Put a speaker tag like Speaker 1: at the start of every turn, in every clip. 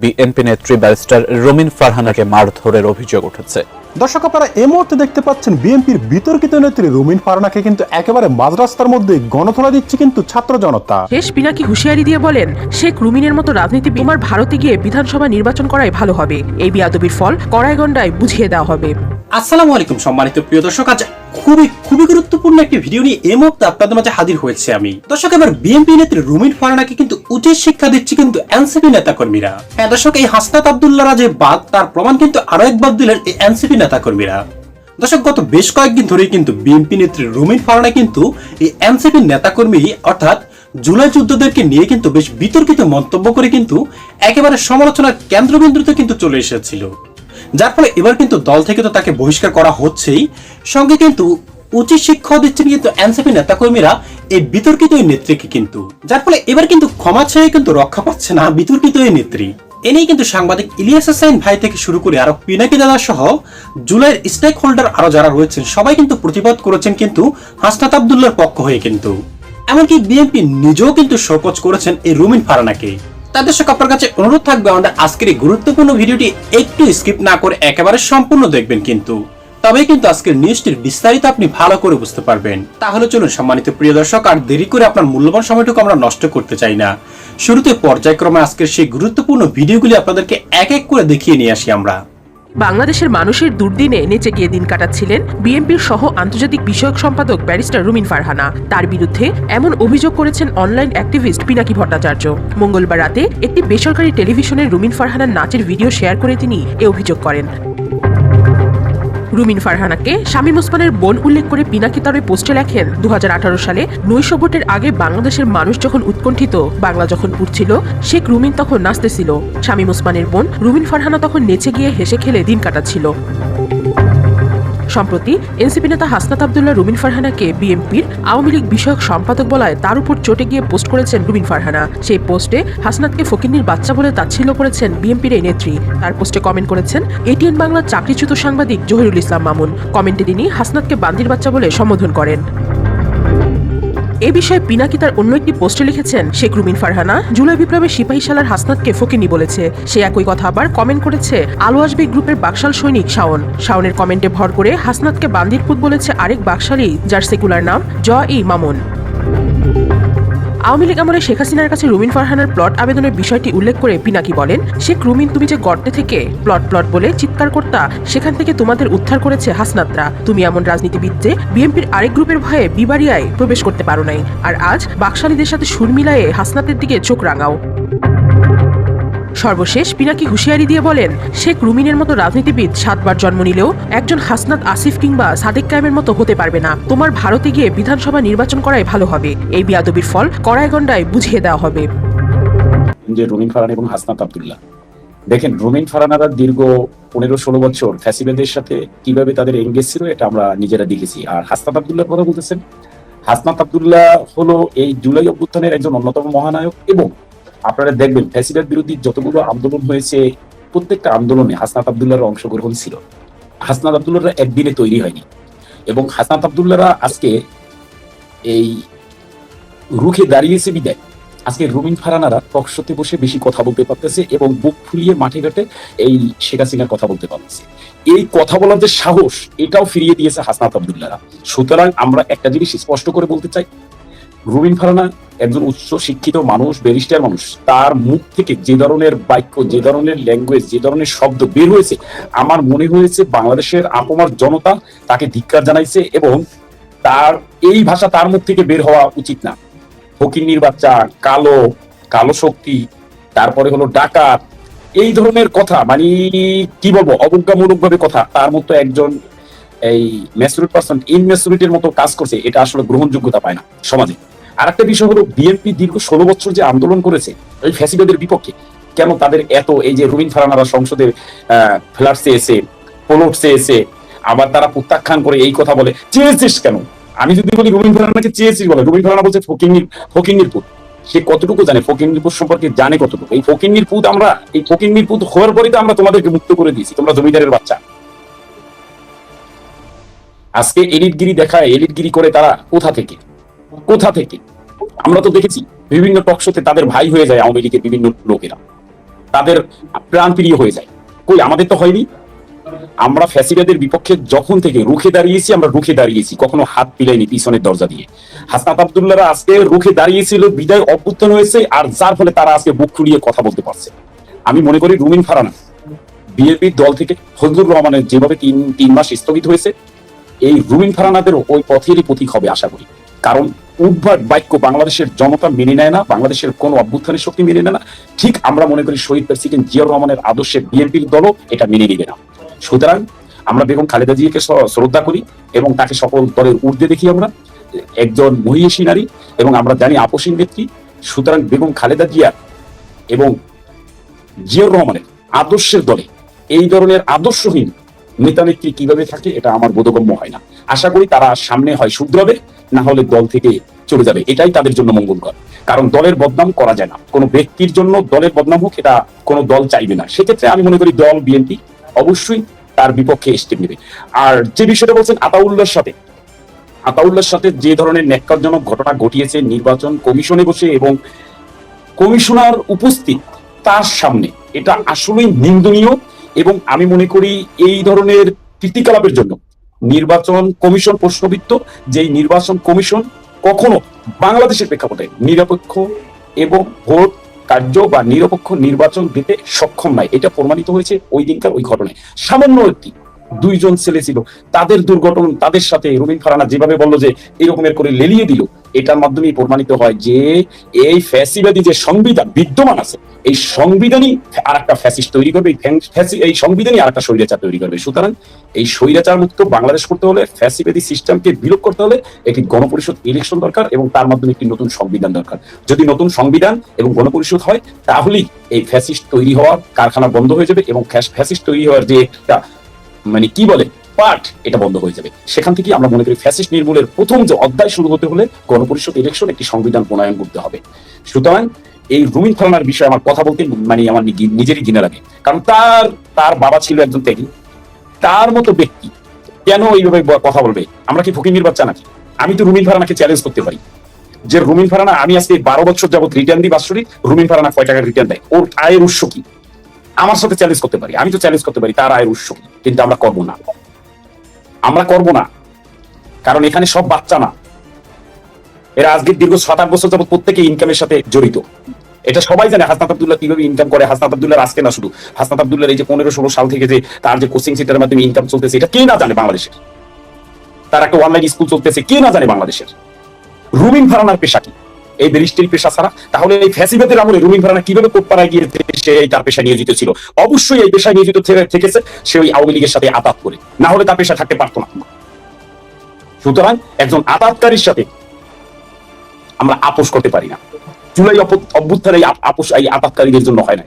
Speaker 1: BNP নেত্রী barrister রমিন ফারহানাকে মারধরের অভিযোগ উঠেছে।
Speaker 2: দর্শক আপনারা এই মুহূর্তে দেখতে পাচ্ছেন বিএনপির বিতর্কিত নেত্রী রুমিন ফারনাকে কিন্তু একেবারে মাঝ রাস্তার মধ্যে গণথলা দিচ্ছে কিন্তু ছাত্র জনতা।
Speaker 3: শেষ পিনাকি হুঁশিয়ারি দিয়ে বলেন শেখ রুমিনের মতো রাজনীতি তোমার ভারতে গিয়ে বিধানসভা নির্বাচন করাই ভালো হবে। এই বিয়াদবির ফল কড়াই গন্ডায় বুঝিয়ে দেওয়া হবে।
Speaker 4: আসসালামু আলাইকুম সম্মানিত প্রিয় দর্শক আজ খুবই খুবই গুরুত্বপূর্ণ একটি ভিডিও নিয়ে এই মুহূর্তে আপনাদের মাঝে হাজির হয়েছে আমি। দর্শক, এবার বিএনপি নেত্রী রুমিন ফারানাকে কিন্তু উচিত শিক্ষা দিচ্ছে কিন্তু এনসিপি নেতাকর্মীরা। হ্যাঁ দর্শক, এই হাসনাত আবদুল্লাহরা যে বাদ, তার প্রমাণ কিন্তু আরও একবার দিলেন এই এনসিপি নেতাকর্মীরা। দর্শক, গত বেশ কয়েকদিন ধরেই কিন্তু বিএনপি নেত্রী রুমিন ফারানা কিন্তু এই এনসিপি নেতাকর্মী, অর্থাৎ জুলাই যুদ্ধদেরকে নিয়ে কিন্তু বেশ বিতর্কিত মন্তব্য করে কিন্তু একেবারে সমালোচনার কেন্দ্রবিন্দুতে কিন্তু চলে এসেছিল। যার ফলে এবার কিন্তু দল থেকে তো তাকে বহিষ্কার করা হচ্ছেই। সঙ্গে কিন্তু উচিত শিক্ষা দিচ্ছেন কিন্তু এনসিপি নেতাকর্মীরা এই বিতর্কিত এই নেত্রীকে কিন্তু। যার ফলে এবার কিন্তু ক্ষমা ছেড়ে কিন্তু রক্ষা পাচ্ছে না বিতর্কিত এই নেত্রী। এ নিয়ে কিন্তু সাংবাদিক ইলিয়াস ভাই থেকে শুরু করে আরও পিনাকি দাদা সহ জুলাইয়ের স্টেক হোল্ডার আরও যারা রয়েছেন, সবাই কিন্তু প্রতিবাদ করেছেন কিন্তু হাসনাত আবদুল্লার পক্ষ হয়ে কিন্তু। এমনকি বিএনপি নিজেও কিন্তু শোকজ করেছেন এই রুমিন ফারানাকে। তাদের দর্শক আপনার কাছে অনুরোধ থাকবে, আমাদের আজকের এই গুরুত্বপূর্ণ ভিডিওটি একটু স্কিপ না করে একেবারে সম্পূর্ণ দেখবেন কিন্তু। তবে কিন্তু আজকের নিউজটির বিস্তারিত আপনি ভালো করে বুঝতে পারবেন। তাহলে চলুন, সম্মানিত প্রিয় দর্শক, আর দেরি করে আপনার মূল্যবান সময়টুকু আমরা নষ্ট করতে চাই না। শুরুতে পর্যায়ক্রমে আজকের সেই গুরুত্বপূর্ণ ভিডিওগুলি আপনাদেরকে এক এক করে দেখিয়ে নিয়ে আসি আমরা।
Speaker 3: বাংলাদেশের মানুষের দুর্দিনে নেচে গিয়ে দিন কাটাচ্ছিলেন বিএনপির সহ আন্তর্জাতিক বিষয়ক সম্পাদক ব্যারিস্টার রুমিন ফারহানা। তার বিরুদ্ধে এমন অভিযোগ করেছেন অনলাইন অ্যাক্টিভিস্ট পিনাকি ভট্টাচার্য। মঙ্গলবার রাতে একটি বেসরকারি টেলিভিশনের রুমিন ফারহানার নাচের ভিডিও শেয়ার করে তিনি এ অভিযোগ করেন। রুমিন ফারহানাকে শামীম ওসমানের বোন উল্লেখ করে পিনাকি তার পোস্টে লেখেন দু হাজার আঠারো সালে নৈশ ভোটের আগে বাংলাদেশের মানুষ যখন উৎকণ্ঠিত, বাংলা যখন উঠছিল, শেখ রুমিন তখন নাচতেছিল। শামীম ওসমানের বোন রুমিন ফারহানা তখন নেচে গিয়ে হেসে খেলে দিন কাটাচ্ছিল। সম্প্রতি এনসিপি নেতা হাসনাত আবদুল্লাহ, রুবিন ফারহানাকে বিএনপির আওয়ামী লীগ বিষয়ক সম্পাদক বলায় তার উপর চটে গিয়ে পোস্ট করেছেন রুবিন ফারহানা। সেই পোস্টে হাসনাতকে ফকিন্নির বাচ্চা বলে তাচ্ছিল্য করেছেন বিএনপির এই নেত্রী। তার পোস্টে কমেন্ট করেছেন, এটিএন বাংলার চাকরিচ্যুত সাংবাদিক জহিরুল ইসলাম মামুন। কমেন্টে তিনি হাসনাতকে বান্দির বাচ্চা বলে সম্বোধন করেন। এ বিষয়ে পিনাকি তার অন্য একটি পোস্টে লিখেছেন, শেখ রুমিন ফারহানা, জুলাই বিপ্লবে সিপাহী সালার হাসনাতকে ফকিনি বলেছে। সে একই কথা আবার কমেন্ট করেছে, আলো আসবে গ্রুপের বাকশাল সৈনিক শাওন। শাওনের কমেন্টে ভর করে হাসনাতকে বান্দিরপুত বলেছে আরেক বাকশালী, যার সেকুলার নাম জ ই মামুন। আওয়ামী লীগ আমলে শেখ হাসিনার কাছে রুমিন ফারহানার প্লট আবেদনের বিষয়টি উল্লেখ করে পিনাকি বলেন, শেখ রুমিন, তুমি যে গর্তে থেকে প্লট প্লট বলে চিৎকার করতা, সেখান থেকে তোমাদের উদ্ধার করেছে হাসনাতরা। তুমি এমন রাজনীতিবিদ যে বিএনপির আরেক গ্রুপের ভয়ে বিবারিয়ায় প্রবেশ করতে পারো নাই। আর আজ বাকশালীদের সাথে সুর মিলায়ে হাসনাতের দিকে চোখ রাঙাও। সর্বশেষ পিনাকি হুঁশিয়ারি দিয়ে বলেন, শেখ রুমিনের মতো রাজনীতিবিদ সাতবার জন্ম নিলেও একজন হাসনাত আসিফ কিংবা সাদেক কায়েমের মতো হতে পারবে না। তোমার ভারতে গিয়ে বিধানসভা নির্বাচন করাই ভালো হবে। এই বিয়াদবির ফল কড়াই গন্ডায় বুঝিয়ে দেওয়া হবে।
Speaker 5: যে রুমিন ফারান এবং হাসনাত আবদুল্লাহ। দেখেন, রুমিন ফারানারা দীর্ঘ পনেরো ষোলো বছর ফ্যাসিবাদের সাথে কীভাবে তাদের এঙ্গেজ ছিল, এটা আমরা নিজেরা দেখেছি। আর হাসনাত আবদুল্লাহর কথা বলতেছেন, হাসনাত আবদুল্লাহ হলো এই জুলাই অভ্যুত্থানের একজন অন্যতম মহানায়ক এবং আপনারা দেখবেন ফ্যাসিবাদ বিরোধী যতগুলো আন্দোলন হয়েছে, প্রত্যেকটা আন্দোলনে হাসনাত আবদুল্লাহর অংশগ্রহণ ছিল। হাসনাত আবদুল্লাহরা একদিনে তৈরি হয়নি এবং হাসনাত আবদুল্লাহরা আজকে এই রুখে দাঁড়িয়েছে বিদায়। আজকে রুমিন ফারানারা টকশোতে বসে বেশি কথা বলতে পারতেছে এবং বুক ফুলিয়ে মাঠে ঘাটে এই শেখ হাসিনার কথা বলতে পারতেছে। এই কথা বলার যে সাহস, এটাও ফিরিয়ে দিয়েছে হাসনাত আবদুল্লাহরা। সুতরাং আমরা একটা জিনিস স্পষ্ট করে বলতে চাই রুমিন ফারানা একজন উচ্চ শিক্ষিত মানুষ, ব্যারিস্টার মানুষ। তার মুখ থেকে যে ধরনের বাক্য, যে ধরনের ল্যাঙ্গুয়েজ যে ধরনের শব্দ বের হয়েছে, আমার মনে হয়েছে বাংলাদেশের আপমার জনতা তাকে ধিক্কার জানাইছে এবং তার, এই ভাষা তার মুখ থেকে বের হওয়া উচিত না। ফকিন্নির বাচ্চা, কালো কালো শক্তি, তারপরে হলো ডাকাত, এই ধরনের কথা মানে কি বলব অবজ্ঞামূলক ভাবে কথা, তার মতো একজন এই ম্যাচুরিট পার্সন ইনম্যাচুরিটির মতো কাজ করছে, এটা আসলে গ্রহণযোগ্যতা পায় না সমাজে। আর একটা বিষয় হলো বিএনপি দীর্ঘ ষোলো বছর যে আন্দোলন করেছে, এই ফ্যাসিবাদের বিপক্ষে, কেন তাদের এত এই যে রুবিন ফারানারা সংসদে ফ্ল্যাট চেয়েছে পোলট চেয়েছে আবার তারা প্রত্যাখ্যান করে এই কথা বলে, চেয়েছিস কেন? আমি যদি বলি রুবিন ফারানাকে চেয়েছিস বলে রুবিন ফারানা বলছে ফকিন্নির ফকিন্নির পুত। সে কতটুকু জানে? ফকিন্নির পুত সম্পর্কে জানে কতটুকু? এই ফকিন্নির পুত আমরা, এই ফকিন্নির পুত হওয়ার পরেই তো আমরা তোমাদেরকে মুক্ত করে দিয়েছি, তোমরা জমিদারের বাচ্চা। আজকে এলিটগিরি দেখায়, এলিটগিরি করে তারা কোথা থেকে? কোথা থেকে? আমরা তো দেখেছি বিভিন্ন টকশোতে তাদের ভাই হয়ে যায় আওয়ামী লীগের বিভিন্ন লোকেরা। তাদের প্রাণ প্রিয় হয়ে যায়। কই, আমাদের তো হয়নি। আমরা ফ্যাসিবাদের বিপক্ষে যখন থেকে রুখে দাঁড়িয়েছি, আমরা রুখে দাঁড়িয়েছি। কখনো হাত পিলাইনি পিছনের দরজা দিয়ে। হাসনাত আবদুল্লাহরা আজকে রুখে দাঁড়িয়েছিল, বিদায় অভ্যুত্থান হয়েছে, আর যার ফলে তারা আজকে বুক খুলিয়ে কথা বলতে পারছে। আমি মনে করি রুমিন ফারানা, বিএনপির দল থেকে ফজলুর রহমানের যেভাবে তিন তিন মাস স্থগিত হয়েছে, এই রুমিন ফারানাদের ওই পথেরই প্রতীক হবে, আশা করি। কারণ উদ্ভট বাক্য বাংলাদেশের জনতা মেনে নেয় না, বাংলাদেশের কোন অভ্যুত্থানের শক্তি মেনে নেয় না। ঠিক আমরা মনে করি শহীদ প্রেসিডেন্ট জিয়াউর রহমানের আদর্শে বিএনপির দলও এটা মেনে নিবে না। সুতরাং আমরা বেগম খালেদা জিয়াকে শ্রদ্ধা করি এবং তাকে সকল দলের ঊর্ধ্বে দেখি আমরা, একজন মহিষী নারী এবং আমরা জানি আপসীন নেত্রী। সুতরাং বেগম খালেদা জিয়া এবং জিয়াউর রহমানের আদর্শের দলে এই ধরনের আদর্শহীন নেতা নেত্রী কীভাবে থাকে, এটা আমার বোধগম্য হয় না। আশা করি তারা সামনে হয় শুধরাবে, না হলে দল থেকে চলে যাবে। এটাই তাদের জন্য মঙ্গলকর। কারণ দলের বদনাম করা যায় না। কোনো ব্যক্তির জন্য দলের বদনাম হোক, এটা কোনো দল চাইবে না। সেক্ষেত্রে আমি মনে করি দল, বিএনপি অবশ্যই তার বিপক্ষে স্টেপ নেবে। আর যে বিষয়টা বলছেন আতাউল্লাহর সাথে আতাউল্লাহর সাথে যে ধরনের ন্যাক্কারজনক ঘটনা ঘটিয়েছে নির্বাচন কমিশনে বসে এবং কমিশনার উপস্থিত তার সামনে, এটা আসলেই নিন্দনীয়। এবং আমি মনে করি এই ধরনের কীর্তিকলাপের জন্য নির্বাচন কমিশন প্রশ্নবিত্ত যেই নির্বাচন কমিশন কখনো বাংলাদেশের প্রেক্ষাপটে নিরপেক্ষ এবং ভোট কার্য বা নিরপেক্ষ নির্বাচন দিতে সক্ষম নয়। এটা প্রমাণিত হয়েছে ওই দিনকার ওই ঘটনায়। সামান্য একটি দুইজন ছেলে ছিল। তাদের দুর্ঘটনা, তাদের সাথে রুবিন ফারানা যেভাবে বলল যে এরকমের করে লেলিয়ে দিল, এটার মাধ্যমে প্রমাণিত হয় যে এই ফ্যাসিবাদী যে সংবিধান বিদ্যমান আছে, এই সংবিধানই আর একটা ফ্যাসিস্ট তৈরি করবে, এই সংবিধানই আর একটা স্বৈরাচার তৈরি করবে। সুতরাং এই স্বৈরাচার মুক্ত বাংলাদেশ করতে হলে, ফ্যাসিবাদী সিস্টেমকে বিলোপ করতে হলে একটি গণপরিষদ ইলেকশন দরকার এবং তার মাধ্যমে একটি নতুন সংবিধান দরকার। যদি নতুন সংবিধান এবং গণপরিষদ হয়, তাহলেই এই ফ্যাসিস্ট তৈরি হওয়ার কারখানা বন্ধ হয়ে যাবে এবং ফ্যাসিস্ট তৈরি হওয়ার যে একটা মানে কি বলে পার্ট এটা বন্ধ হয়ে যাবে। সেখান থেকে আমরা মনে করি ফ্যাসিস্ট নির্মূলের প্রথম যে অধ্যায় শুরু হতে হলে গণপরিষদ ইলেকশন একটি সংবিধান প্রণয়ন করতে হবে। সুতরাং এই রুমিন ফারানার বিষয়ে আমার কথা বলতে মানে আমার নিজেরই ঘৃণা লাগে। কারণ তার তার বাবা ছিল একজন ত্যাগী। তার মতো ব্যক্তি কেন এইভাবে কথা বলবে? আমরা কি ফকিনির বাচ্চা নাকি? আমি তো রুমিন ফারানাকে চ্যালেঞ্জ করতে পারি। যে রুমিন ফারানা, আমি আজকে বারো বছর যাবত রিটার্ন দিই বাৎসরিক, রুমিন ফারানা কয় টাকা রিটার্ন দেয়? ওর আয়ের উৎস কি? আমার সাথে চ্যালেঞ্জ করতে পারি। আমি তো চ্যালেঞ্জ করতে পারি, তার আয়ের উৎস। কিন্তু আমরা করব না। আমরা করব না। কারণ এখানে সব বাচ্চা না। এরা আজকে দীর্ঘ সাত আট বছর যাবত প্রত্যেকে ইনকামের সাথে জড়িত। এটা সবাই জানে হাসনাত আব্দুল্লাহ কীভাবে ইনকাম করে, হাসনাত আব্দুল্লাহ আজকে না শুধু। হাসনাত আব্দুল্লাহ এই যে পনেরো ষোলো সাল থেকে যে তার যে কোচিং সেন্টারের মাধ্যমে ইনকাম চলতেছে, এটা কে না জানে বাংলাদেশের? তার একটা অনলাইন স্কুল চলতেছে, কে না জানে বাংলাদেশের? রুমিন ফারানার পেশা কি? এই ব্যারিস্টারি পেশা ছাড়া। তাহলে এই ফ্যাসিবাদের আমলে রুমিন ভাড়া কীভাবে কোটপাড়ায় গিয়ে সে এই তার পেশায় নিয়োজিত ছিল? অবশ্যই এই পেশায় নিয়োজিত থেকেছে, সে ওই আওয়ামী লীগের সাথে আতাত করে। না হলে তার পেশা থাকতে পারতো না। সুতরাং একজন আতাতকারীর সাথে আমরা আপোষ করতে পারি না। জুলাই অভ্যুত্থান এই আপ- আপোষ এই আতাতকারীদের জন্য হয় না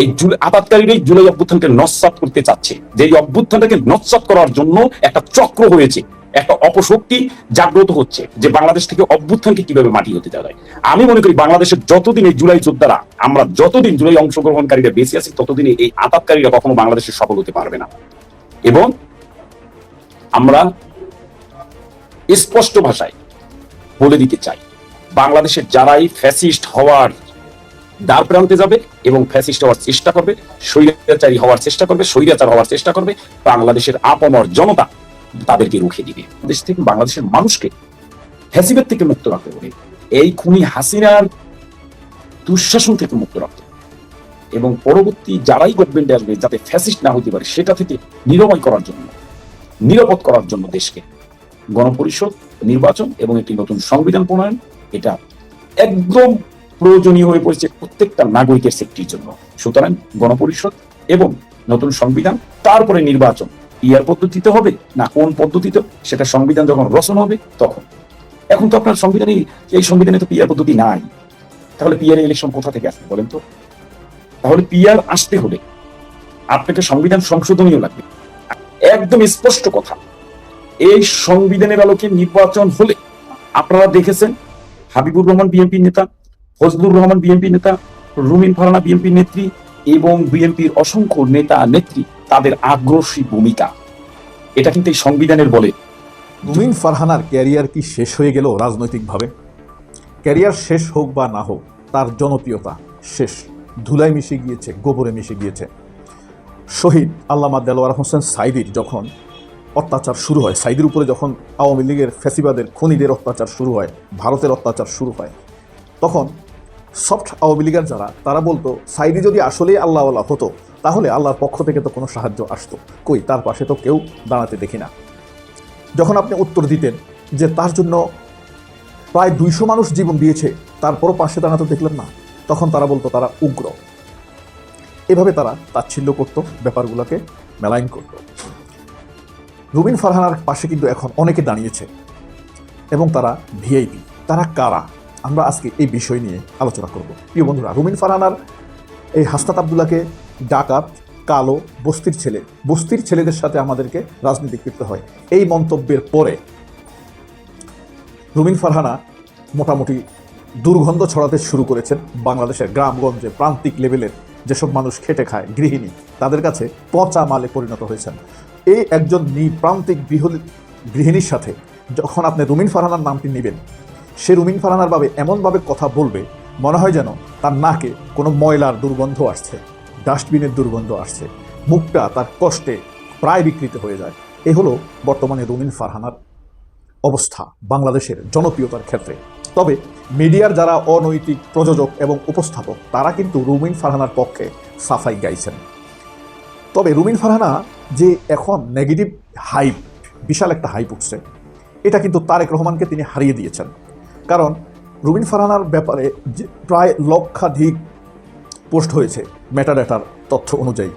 Speaker 5: এই আপাতকারীরা এই জুলাই অভ্যুত্থানকে নস্বাত করতে চাচ্ছে। যে এই অভ্যুত্থানটাকে নস্বাত করার জন্য একটা চক্র হয়েছে, একটা অপশক্তি জাগ্রত হচ্ছে, যে বাংলাদেশ থেকে অভ্যুত্থানকে কীভাবে মাটি হতে দেওয়া যায়। আমি মনে করি বাংলাদেশের যতদিন এই জুলাই যোদ্ধারা, আমরা যতদিন জুলাই অংশগ্রহণকারীরা বেশি আছি, ততদিন এই আতাতকারীরা কখনো বাংলাদেশে সফল হতে পারবে না। এবং আমরা স্পষ্ট ভাষায় বলে দিতে চাই, বাংলাদেশের যারাই ফ্যাসিস্ট হওয়ার দ্বার প্রান্তে যাবে এবং ফ্যাসিস্ট হওয়ার চেষ্টা করবে, স্বৈরাচারী হওয়ার চেষ্টা করবে, স্বৈরাচার হওয়ার চেষ্টা করবে, বাংলাদেশের আপমর জনতা তাদেরকে রুখে দিবে। দেশ থেকে বাংলাদেশের মানুষকে ফ্যাসিবের থেকে মুক্ত রাখতে হবে। এই খুনি হাসিনার দুঃশাসন থেকে মুক্ত রাখতে এবং পরবর্তী যারাই গভর্নমেন্টে আসবে, যাতে ফ্যাসিস্ট না হতে পারে, সেটা থেকে নিরময় করার জন্য, নিরাপদ করার জন্য দেশকে গণপরিষদ, নির্বাচন এবং একটি নতুন সংবিধান প্রণয়ন, এটা একদম প্রয়োজনীয় হয়ে পড়েছে প্রত্যেকটা নাগরিকের সেফটির জন্য। সুতরাং গণপরিষদ এবং নতুন সংবিধান, তারপরে নির্বাচন, ইয়ার পদ্ধতিতে হবে না কোন পদ্ধতিতে, সেটা সংবিধান যখন রচনা হবে তখন। এখন তো আপনার সংবিধানে, এই সংবিধানে তো পিয়ার পদ্ধতি নাই। তাহলে পিয়ার ইলেকশন কোথা থেকে আসবে বলেন তো? তাহলে পিয়ার আসতে হলে আপনাকে সংবিধান সংশোধনীয় লাগবে। একদম স্পষ্ট কথা, এই সংবিধানের আলোকে নির্বাচন হলে আপনারা দেখেছেন হাবিবুর রহমান বিএনপি নেতা ফজলুর রহমান বিএনপি নেতা, রুমিন ফারানা বিএনপি নেত্রী এবং বিএনপির অসংখ্য নেতা, নেত্রী তাদের আগ্রসী ভূমিকা। এটা কিন্তু এই সংবিধানের বলে।
Speaker 6: রুমিন ফারহানার ক্যারিয়ার কি শেষ হয়ে গেল রাজনৈতিকভাবে? ক্যারিয়ার শেষ হোক বা না হোক, তার জনপ্রিয়তা শেষ। ধুলায় মিশে গিয়েছে, গোবরে মিশে গিয়েছে। শহীদ আল্লামা দেলোয়ার হোসেন সাইদির যখন অত্যাচার শুরু হয়, সাইদির উপরে যখন আওয়ামী লীগের ফ্যাসিবাদের, খনিদের অত্যাচার শুরু হয়, ভারতের অত্যাচার শুরু হয়, তখন সফট আওয়ামী লীগের যারা, তারা বলতো, সাইদি যদি আসলেই আল্লাহওয়ালা হতো, তাহলে আল্লাহর পক্ষ থেকে তো কোনো সাহায্য আসতো। কই, তার পাশে তো কেউ দাঁড়াতে দেখি না। যখন আপনি উত্তর দিতেন যে তার জন্য প্রায় দুইশো মানুষ জীবন দিয়েছে, তারপরও পাশে দাঁড়াতে দেখলেন না, তখন তারা বলতো তারা উগ্র। এভাবে তারা তাচ্ছিল্য করতো, ব্যাপারগুলোকে মেলাইন করত। রুবিন ফারহানার পাশে কিন্তু এখন অনেকে দাঁড়িয়েছে, এবং তারা ভিআইপি। তারা কারা? আমরা আজকে এই বিষয় নিয়ে আলোচনা করব। প্রিয় বন্ধুরা, রুমিন ফারহানার এই হাস্তাত আবদুল্লাকে ডাকাত, কালো, বস্তির ছেলে, বস্তির ছেলেদের সাথে আমাদেরকে রাজনীতি করতে হয়। এই মন্তব্যের পরে রুমিন ফারহানা মোটামুটি দুর্গন্ধ ছড়াতে শুরু করেছেন বাংলাদেশের গ্রামগঞ্জে প্রান্তিক লেভেলের যেসব মানুষ খেটে খায়, গৃহিণী, তাদের কাছে পচা মালে পরিণত হয়েছেন। এই একজন প্রান্তিক গৃহ, গৃহিণীর সাথে যখন আপনি রুমিন ফারহানার নামটি নেবেন সে রুমিন ফারহানার বাবে এমনভাবে কথা বলবে, মনে হয় যেন তার নাকে কোনো ময়লার দুর্গন্ধ আসছে, ডাস্টবিনের দুর্গন্ধ আসছে। মুখটা তার কষ্টে প্রায় বিকৃত হয়ে যায়। এ হলো বর্তমানে রুমিন ফারহানার অবস্থা বাংলাদেশের জনপ্রিয়তার ক্ষেত্রে। তবে মিডিয়ার যারা অনৈতিক প্রযোজক এবং উপস্থাপক, তারা কিন্তু রুমিন ফারহানার পক্ষে সাফাই গাইছেন। তবে রুমিন ফারহানা যে এখন নেগেটিভ হাইপ বিশাল একটা হাইপ উঠছে, এটা কিন্তু তারেক রহমানকে তিনি হারিয়ে দিয়েছেন। কারণ রুবিন ফারহানার ব্যাপারে প্রায় লক্ষাধিক পোস্ট হয়েছে মেটাডাটার তথ্য অনুযায়ী।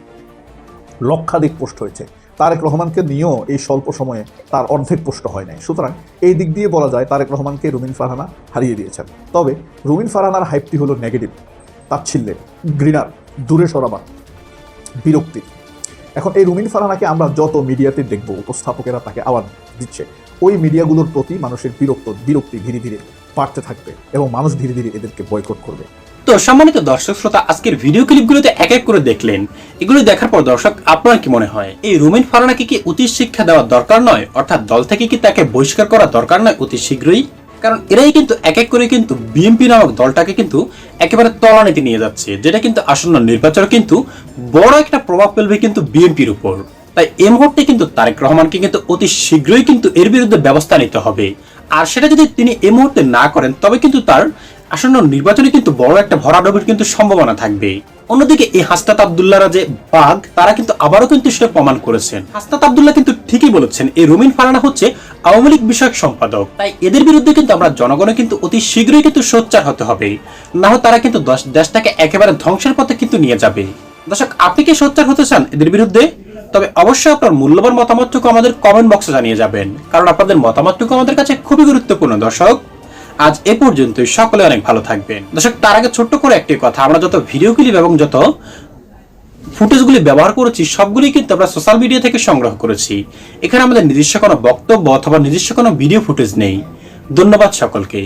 Speaker 6: লক্ষাধিক পোস্ট হয়েছে। তারেক রহমানকে নিয়েও এই স্বল্প সময়ে তার অর্ধেক পোস্ট হয় নাই। সুতরাং এই দিক দিয়ে বলা যায় তারেক রহমানকে রুমিন ফারহানা হারিয়ে দিয়েছেন। তবে রুমিন ফারহানার হাইপটি হলো নেগেটিভ, তাচ্ছিল্যের, ঘৃণার, দূরে সরাবার বিরক্তির এখন এই রুমিন ফারহানাকে আমরা যত মিডিয়াতে দেখব, উপস্থাপকেরা তাকে আওয়াজ দিচ্ছে, ওই মিডিয়াগুলোর প্রতি মানুষের বিরক্ত, বিরক্তি ধীরে ধীরে। বাড়তে থাকবে এবং মানুষ ধীরে ধীরে এদেরকে বয়কট করবে।
Speaker 4: তো সম্মানিত দর্শক শ্রোতা, আজকের ভিডিও ক্লিপগুলোতে এক এক করে দেখলেন। এগুলো দেখার পর দর্শক, আপনার কি মনে হয়? এই রুমিন ফারানাকে কি অতি শিক্ষা দেওয়া দরকার নয়? অর্থাৎ দল থেকে কি তাকে বহিষ্কার করা দরকার নয় অতি শীঘ্রই? কারণ এরাই কিন্তু এক এক করে কিন্তু বিএনপি নামক দলটাকে কিন্তু একেবারে তলানিতে নিয়ে যাচ্ছে, যেটা কিন্তু আসন্ন নির্বাচন কিন্তু বড় একটা প্রভাব ফেলবে কিন্তু বিএনপির উপর। তাই এই মুহূর্তে কিন্তু তারেক রহমানকে কিন্তু অতি শীঘ্রই কিন্তু এর বিরুদ্ধে ব্যবস্থা নিতে হবে। আর সেটা যদি তিনি এই মুহূর্তে না করেন, তবে কিন্তু তার আসন্ন নির্বাচনে কিন্তু বড় একটা ভরাডবির কিন্তু সম্ভাবনা থাকবে অন্যদিকে এই হাসনাত আবদুল্লাহরা যে বাঘ, তারা কিন্তু আবারও কিন্তু সেটা প্রমাণ করেছেন। হাসনাত আবদুল্লাহ কিন্তু ঠিকই বলেছেন, এই রুমিন ফারানা হচ্ছে আওয়ামী লীগ বিষয়ক সম্পাদক। তাই এদের বিরুদ্ধে কিন্তু আমরা জনগণে কিন্তু অতি শীঘ্রই কিন্তু সোচ্চার হতে হবে। না হয় তারা কিন্তু দশ- দেশটাকে একেবারে ধ্বংসের পথে কিন্তু নিয়ে যাবে। দর্শক, আপনি কি সোচ্চার হতে চান এদের বিরুদ্ধে? তবে অবশ্যই আপনার মূল্যবান মতামতটুকু আমাদের কমেন্ট বক্সে জানিয়ে যাবেন, কারণ আপনাদের মতামতটুকু আমাদের কাছে খুবই গুরুত্বপূর্ণ, দর্শক। আজ এ পর্যন্তই, সকলে অনেক ভালো থাকবেন। দর্শক, তার আগে ছোট্ট করে একটি কথা, আমরা যত ভিডিও ক্লিপ এবং যত ফুটেজগুলি ব্যবহার করেছি, সবগুলি কিন্তু আমরা সোশ্যাল মিডিয়া থেকে সংগ্রহ করেছি। এখানে আমাদের নিজস্ব কোনো বক্তব্য অথবা নিজস্ব কোনো ভিডিও ফুটেজ নেই। ধন্যবাদ সকলকে।